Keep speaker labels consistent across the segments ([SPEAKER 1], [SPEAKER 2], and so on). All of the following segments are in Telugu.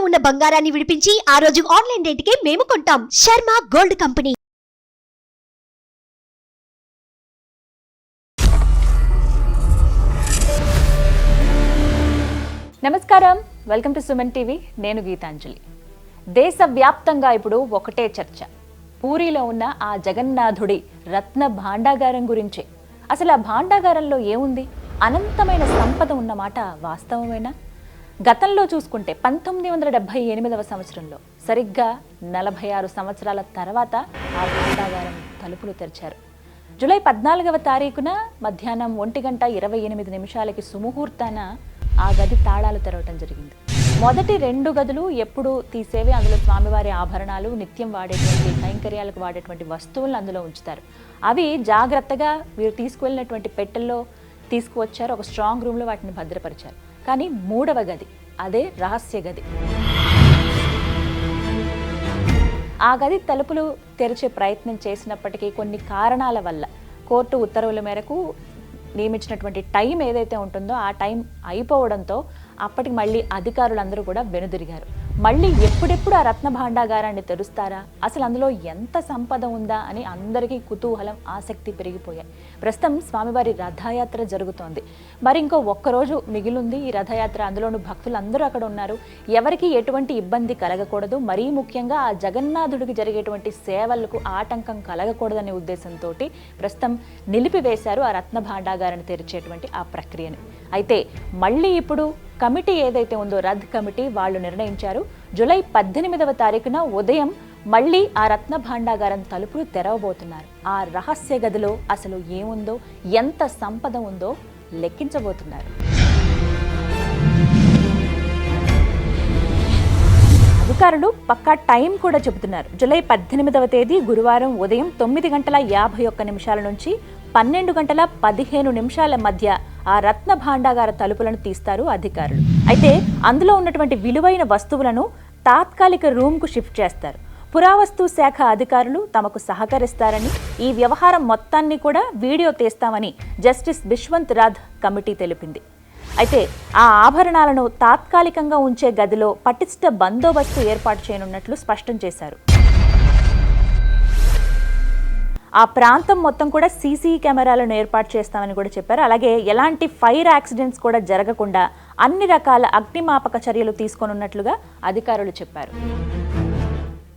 [SPEAKER 1] ఉన్న బంగారాన్ని విడిపించి ఆ రోజు ఆన్లైన్ రేటుకే మేము కొంటాం. Sharma gold company.
[SPEAKER 2] నమస్కారం. Welcome to Suman TV. నేను గీతాంజలి. దేశవ్యాప్తంగా ఇప్పుడు ఒకటే చర్చ. పూరిలో ఉన్న ఆ జగన్నాథుడి రత్న భాండాగారం గురించే. అసలు ఆ భాండాగారంలో ఏముంది? అనంతమైన సంపద ఉన్నమాట వాస్తవమేనా? గతంలో చూసుకుంటే పంతొమ్మిది వందల డెబ్బై ఎనిమిదవ సంవత్సరంలో సరిగ్గా నలభై ఆరు సంవత్సరాల తర్వాత ఆ గ్రంథాగారం తలుపులు తెరిచారు. జూలై పద్నాలుగవ తారీఖున మధ్యాహ్నం ఒంటి గంట ఇరవై ఎనిమిది నిమిషాలకి సుముహూర్తాన ఆ గది తాళాలు తెరవటం జరిగింది. మొదటి రెండు గదులు ఎప్పుడు తీసేవి అందులో స్వామివారి ఆభరణాలు నిత్యం వాడేటువంటి కైంకర్యాలకు వాడేటువంటి వస్తువులను అందులో ఉంచుతారు. అవి జాగ్రత్తగా వీరు తీసుకువెళ్ళినటువంటి పెట్టెల్లో తీసుకువచ్చారు ఒక స్ట్రాంగ్ రూమ్లో వాటిని భద్రపరిచారు. కానీ మూడవ గది అదే రహస్య గది. ఆ గది తలుపులు తెరిచే ప్రయత్నం చేసినప్పటికీ కొన్ని కారణాల వల్ల కోర్టు ఉత్తర్వుల మేరకు నియమించినటువంటి టైం ఏదైతే ఉంటుందో ఆ టైం అయిపోవడంతో అప్పటికి మళ్ళీ అధికారులందరూ కూడా వెనుదిరిగారు. మళ్ళీ ఎప్పుడెప్పుడు ఆ రత్న భాండాగారాన్ని తెరుస్తారా? అసలు అందులో ఎంత సంపద ఉందా అని అందరికీ కుతూహలం ఆసక్తి పెరిగిపోయాయి. ప్రస్తుతం స్వామివారి రథయాత్ర జరుగుతోంది. మరి ఇంకో ఒక్కరోజు మిగిలింది ఈ రథయాత్ర. అందులోనూ భక్తులందరూ అక్కడ ఉన్నారు. ఎవరికి ఎటువంటి ఇబ్బంది కలగకూడదు. మరీ ముఖ్యంగా ఆ జగన్నాథుడికి జరిగేటువంటి సేవలకు ఆటంకం కలగకూడదనే ఉద్దేశంతో ప్రస్తుతం నిలిపివేశారు ఆ రత్న భాండాగారాన్ని తెరిచేటువంటి ఆ ప్రక్రియని. అయితే మళ్ళీ ఇప్పుడు కమిటీ ఏదైతే ఉందో రద్ కమిటీ వాళ్ళు నిర్ణయించారు. జూలై పద్దెనిమిదవ తారీఖున ఉదయం మళ్ళీ ఆ రత్న భాండాగారం తలుపులు తెరవబోతున్నారు. ఆ రహస్య గదిలో అసలు ఏముందో ఎంత సంపద ఉందో లెక్కించబోతున్నారు. అధికారులు పక్కా టైం కూడా చెబుతున్నారు. జూలై పద్దెనిమిదవ తేదీ గురువారం ఉదయం తొమ్మిది గంటల యాభై ఒక్క నిమిషాల నుంచి పన్నెండు గంటల పదిహేను నిమిషాల మధ్య ఆ రత్న భాండాగార తలుపులను తీస్తారు అధికారులు. అయితే అందులో ఉన్నటువంటి విలువైన వస్తువులను తాత్కాలిక రూమ్కు షిఫ్ట్ చేస్తారు. పురావస్తు శాఖ అధికారులు తమకు సహకరిస్తారని ఈ వ్యవహారం మొత్తాన్ని కూడా వీడియో తీస్తామని జస్టిస్ బిశ్వంత్ రాధ్ కమిటీ తెలిపింది. అయితే ఆ ఆభరణాలను తాత్కాలికంగా ఉంచే గదిలో పటిష్ట బందోబస్తు ఏర్పాటు చేయనున్నట్లు స్పష్టం చేశారు. ఆ ప్రాంతం మొత్తం కూడా సీసీ కెమెరాలను ఏర్పాటు చేస్తామని కూడా చెప్పారు. అలాగే ఎలాంటి ఫైర్ యాక్సిడెంట్స్ కూడా జరగకుండా అన్ని రకాల అగ్నిమాపక చర్యలు తీసుకోనున్నట్లుగా అధికారులు చెప్పారు.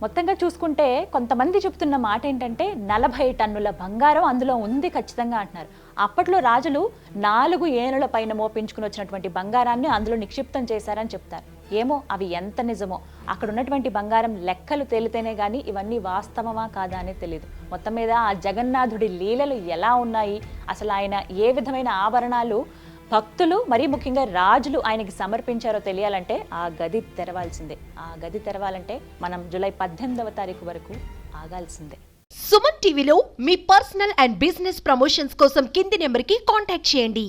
[SPEAKER 2] మొత్తంగా చూసుకుంటే కొంతమంది చెప్తున్న మాట ఏంటంటే నలభై టన్నుల బంగారం అందులో ఉంది ఖచ్చితంగా అంటున్నారు. అప్పట్లో రాజులు నాలుగు ఏనుల పైన మోపించుకుని వచ్చినటువంటి బంగారాన్ని అందులో నిక్షిప్తం చేశారని చెప్తారు. ఏమో అవి ఎంత నిజమో? అక్కడ ఉన్నటువంటి బంగారం లెక్కలు తేలితేనే కానీ ఇవన్నీ వాస్తవమా కాదా అనేది తెలియదు మొత్తం మీద ఆ జగన్నాథుడి లీలలు ఎలా ఉన్నాయి? అసలు ఆయన ఏ విధమైన ఆభరణాలు భక్తులు మరీ ముఖ్యంగా రాజులు ఆయనకి సమర్పించారో తెలియాలంటే ఆ గది తెరవాల్సిందే. ఆ గది తెరవాలంటే మనం జూలై పద్దెనిమిదవ తారీఖు వరకు ఆగాల్సిందే.
[SPEAKER 1] సుమన్ టీవీలో మీ పర్సనల్ అండ్ బిజినెస్ ప్రమోషన్స్ కోసం కింది నెంబర్కి కాంటాక్ట్ చేయండి.